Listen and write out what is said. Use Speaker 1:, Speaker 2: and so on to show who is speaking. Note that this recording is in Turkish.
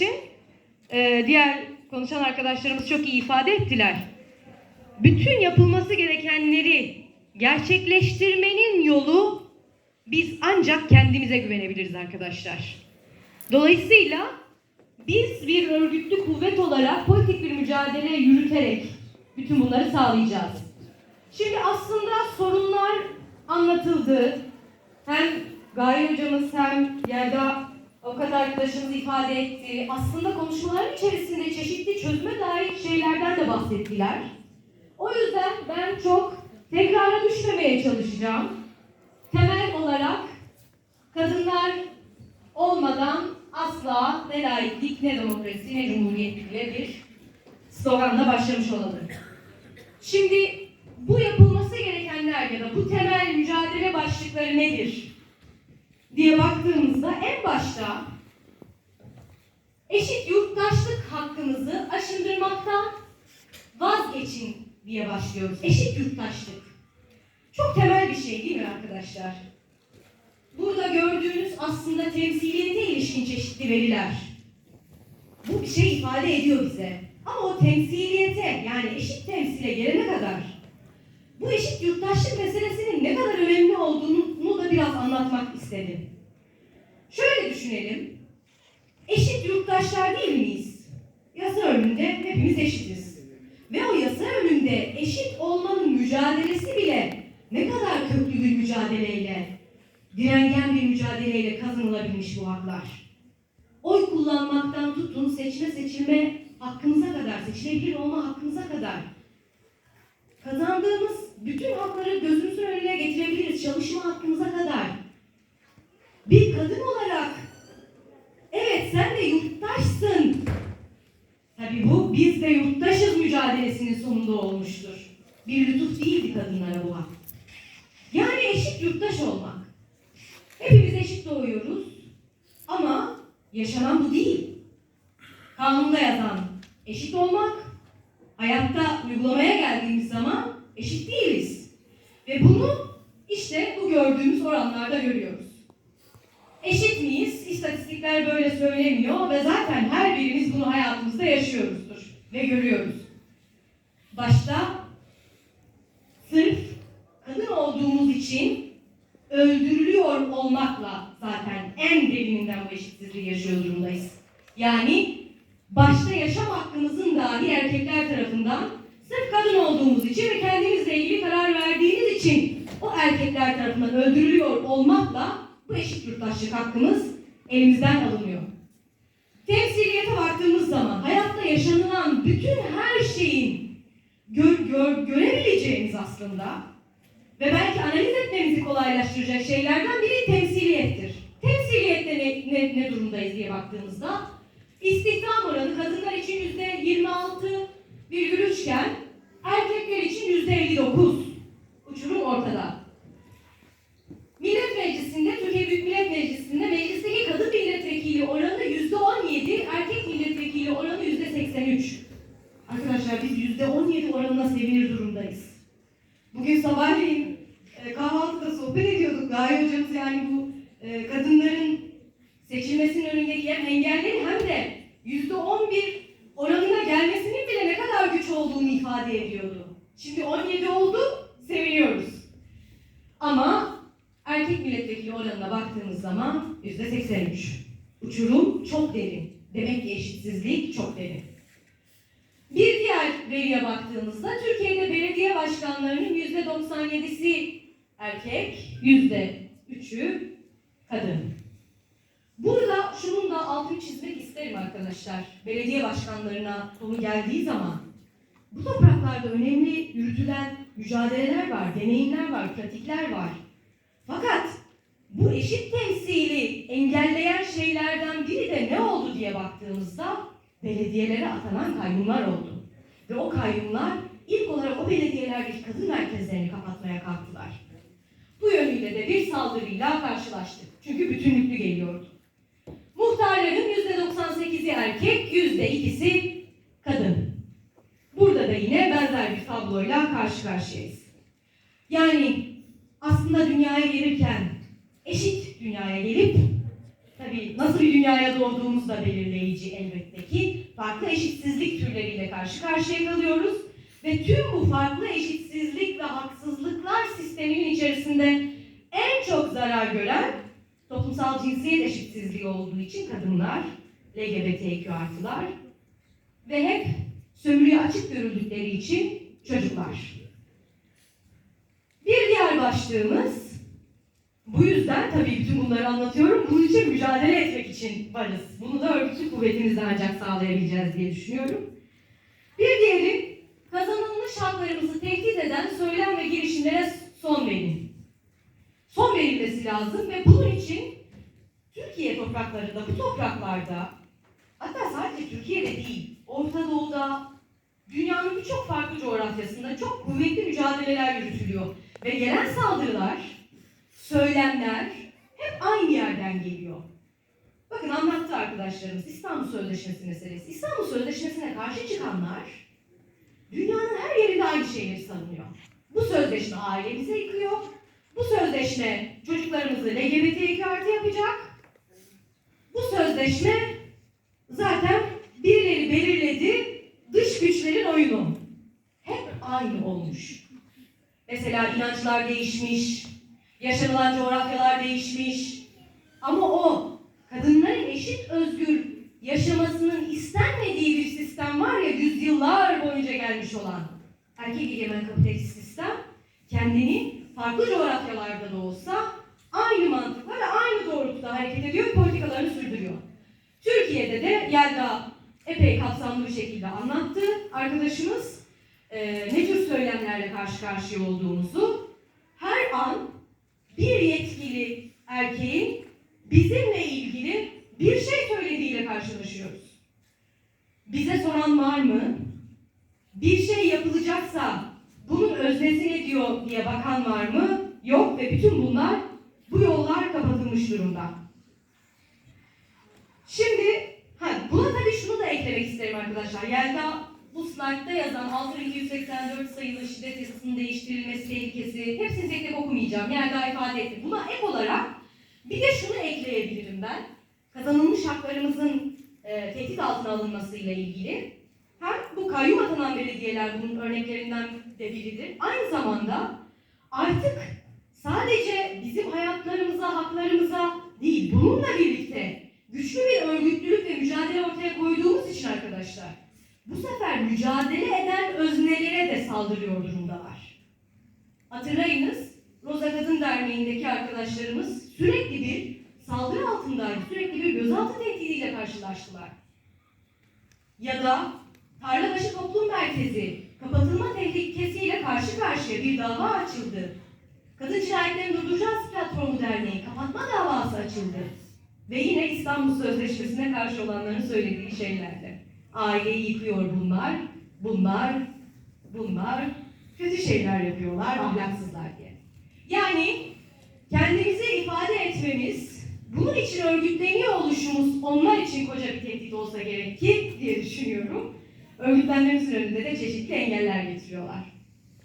Speaker 1: için e, diğer konuşan arkadaşlarımız çok iyi ifade ettiler. Bütün yapılması gerekenleri gerçekleştirmenin yolu biz ancak kendimize güvenebiliriz arkadaşlar. Dolayısıyla biz bir örgütlü kuvvet olarak politik bir mücadele yürüterek bütün bunları sağlayacağız. Şimdi aslında sorunlar anlatıldı. Hem Gaye hocamız hem Yelda avukat arkadaşımız ifade etti. Aslında konuşmaların içerisinde çeşitli çözüme dair şeylerden de bahsettiler. O yüzden ben çok tekrara düşmemeye çalışacağım. Temel olarak kadınlar olmadan asla ne laiklik, ne demokrasi, ne cumhuriyet diye bir sloganla başlamış olalım. Şimdi bu yapılması gerekenler ya da bu temel mücadele başlıkları nedir diye baktığımızda en başta eşit yurttaşlık hakkınızı aşındırmaktan vazgeçin diye başlıyoruz. Eşit yurttaşlık. Çok temel bir şey değil mi arkadaşlar? Burada gördüğünüz aslında temsiliyete ilişkin çeşitli veriler. Bu bir şey ifade ediyor bize. Ama o temsiliyete yani eşit temsile gelene kadar bu eşit yurttaşlık meselesinin ne kadar önemli olduğunu da biraz anlatmak istedim. Şöyle düşünelim. Eşit yurttaşlar değil miyiz? Yasa önünde hepimiz eşitiz. Ve o yasa önünde eşit olmanın mücadelesi bile ne kadar köklü bir mücadeleyle, direngen bir mücadeleyle kazanılabilmiş bu haklar. Oy kullanmaktan tutun seçme seçilme hakkımıza kadar, seçilebilir olma hakkımıza kadar kazandığımız bütün hakları gözümüzün önüne getirebiliriz. Çalışma hakkımıza kadar. Bir kadın olarak evet sen de yurttaşsın. Tabii bu biz de yurttaşız mücadelesinin sonunda olmuştur. Bir lütuf değildi kadınlara bu hak. Yani eşit yurttaş olmak. Hepimiz eşit doğuyoruz ama yaşanan bu değil. Kanunda yazan eşit olmak, hayatta uygulamaya geldiğimiz zaman eşit değiliz. Ve bunu işte bu gördüğümüz oranlarda görüyoruz. Eşit miyiz? İstatistikler böyle söylemiyor ve zaten her birimiz bunu hayatımızda yaşıyoruzdur ve görüyoruz. Başta sırf kadın olduğumuz için öldürülüyor olmakla zaten en derininden bu eşitsizliği yaşıyor durumdayız. Yani başta yaşam hakkımızın dahi erkekler tarafından sırf kadın olduğumuz için ve kendimizle ilgili karar verdiğimiz için o erkekler tarafından öldürülüyor olmakla bu eşit yurttaşlık hakkımız elimizden alınıyor. Temsiliyete baktığımız zaman hayatta yaşanılan bütün her şeyin gör, gör, görebileceğimiz aslında ve belki analiz etmemizi kolaylaştıracak şeylerden biri temsiliyettir. Temsiliyette ne, ne, ne durumdayız diye baktığımızda istihdam oranı kadınlar için yüzde 26,3 iken erkekler için yüzde 59. Uçurum ortada. Millet Meclisi'nde, Türkiye Büyük Millet Meclisi'nde meclisteki kadın milletvekili oranı yüzde 17, erkek milletvekili oranı yüzde 83. Arkadaşlar biz yüzde 17 oranına sevinir durumdayız. Bugün sabahleyin e, kahvaltıda sohbet ediyorduk. Gaye hocamız yani bu e, kadınların seçilmesinin önündeki hem engellerin hem de yüzde 11 oranına gelmesinin bile ne kadar güç olduğunu ifade ediyordu. Şimdi 17 oldu, seviniyoruz. Ama erkek milletvekili oranına baktığımız zaman yüzde 83. Uçurum çok derin. Demek ki eşitsizlik çok derin. Bir diğer veriye baktığımızda Türkiye'de belediye başkanlarının yüzde 97'si erkek, yüzde 3'ü kadın. Burada şunun da altını çizmek isterim arkadaşlar. Belediye başkanlarına konu geldiği zaman bu topraklarda önemli yürütülen mücadeleler var, deneyimler var, pratikler var. Fakat bu eşit temsili engelleyen şeylerden biri de ne oldu diye baktığımızda belediyelere atanan kayyumlar oldu. Ve o kayyumlar ilk olarak o belediyelerdeki kadın merkezlerini kapatmaya kalktılar. Bu yönüyle de bir saldırıyla karşılaştık. Çünkü bütünlüklü geliyordu. Muhtarların %98'i erkek, %2'si kadın. Burada da yine benzer bir tabloyla karşı karşıyayız. Yani aslında dünyaya gelirken eşit dünyaya gelip tabii nasıl bir dünyaya doğduğumuz da belirleyici elbette ki. Farklı eşitsizlik türleriyle karşı karşıya kalıyoruz. Ve tüm bu farklı eşitsizlik ve haksızlıklar sisteminin içerisinde en çok zarar gören toplumsal cinsiyet eşitsizliği olduğu için kadınlar, LGBTQ artılar ve hep sömürüye açık görüldükleri için çocuklar. Bir diğer başlığımız, bu yüzden tabii bütün bunları anlatıyorum, bunun için mücadele etmek için varız. Bunu da örgütlü kuvvetimizle ancak sağlayabileceğiz diye düşünüyorum. Bir diğeri, kazanılmış haklarımızı tehdit eden söylem ve girişimlere son verin. Son verilmesi lazım ve bunun için Türkiye topraklarında, bu topraklarda, hatta sadece Türkiye'de değil, Orta Doğu'da, dünyanın birçok farklı coğrafyasında çok kuvvetli mücadeleler yürütülüyor. Ve gelen saldırılar, söylemler hep aynı yerden geliyor. Bakın anlattı arkadaşlarımız İstanbul Sözleşmesi meselesi. İstanbul Sözleşmesi'ne karşı çıkanlar dünyanın her yerinde aynı şeyleri savunuyor. Bu sözleşme ailemizi yıkıyor. Bu sözleşme çocuklarımızı LGBTİ artı yapacak. Bu sözleşme zaten birileri belirledi, dış güçlerin oyunu. Hep aynı olmuş. Mesela inançlar değişmiş, yaşanılan coğrafyalar değişmiş. Ama o kadınların eşit özgür yaşamasının istenmediği bir sistem var ya yüzyıllar boyunca gelmiş olan erkek egemen kapitalist sistem kendini farklı coğrafyalarda da olsa aynı mantıkla ve aynı doğrultuda hareket ediyor. Türkiye'de de Yelda epey kapsamlı bir şekilde anlattı arkadaşımız. Ee, ne tür söylemlerle karşı karşıya olduğumuzu her an bir yetkili erkeğin bizimle ilgili bir şey söylediğiyle karşılaşıyoruz. Bize soran var mı? Bir şey yapılacaksa bunun öznesi ne diyor diye bakan var mı? Yok ve bütün bunlar bu yollar kapatılmış durumda. Şimdi ha, buna tabii şunu da eklemek isterim arkadaşlar. Yelda bu slaytta yazan 6284 sayılı şiddet yasasının değiştirilmesi tehlikesi hepsini tek tek okumayacağım. Yelda ifade etti. Buna ek olarak bir de şunu ekleyebilirim ben. Kazanılmış haklarımızın e, tehdit altına alınmasıyla ilgili hem bu kayyum atanan belediyeler bunun örneklerinden de biridir. Aynı zamanda artık sadece bizim hayatlarımıza, haklarımıza değil, bununla birlikte güçlü bir örgütlülük ve mücadele ortaya koyduğumuz için arkadaşlar, bu sefer mücadele eden öznelere de saldırıyor durumdalar. Hatırlayınız, Roza Kadın Derneği'ndeki arkadaşlarımız sürekli bir saldırı altındaydı, sürekli bir gözaltı tehdidiyle karşılaştılar. Ya da Tarlabaşı Toplum Merkezi kapatılma tehlikesiyle karşı karşıya bir dava açıldı. Kadın Cinayetlerini Durduracağız Platformu Derneği kapatma davası açıldı. Ve yine İstanbul Sözleşmesi'ne karşı olanların söylediği şeylerle. Aileyi yıkıyor bunlar, bunlar, bunlar kötü şeyler yapıyorlar, ahlaksızlar diye. Yani kendimizi ifade etmemiz, bunun için örgütleniyor oluşumuz onlar için koca bir tehdit olsa gerek ki diye düşünüyorum. Örgütlenmemizin önünde de çeşitli engeller getiriyorlar.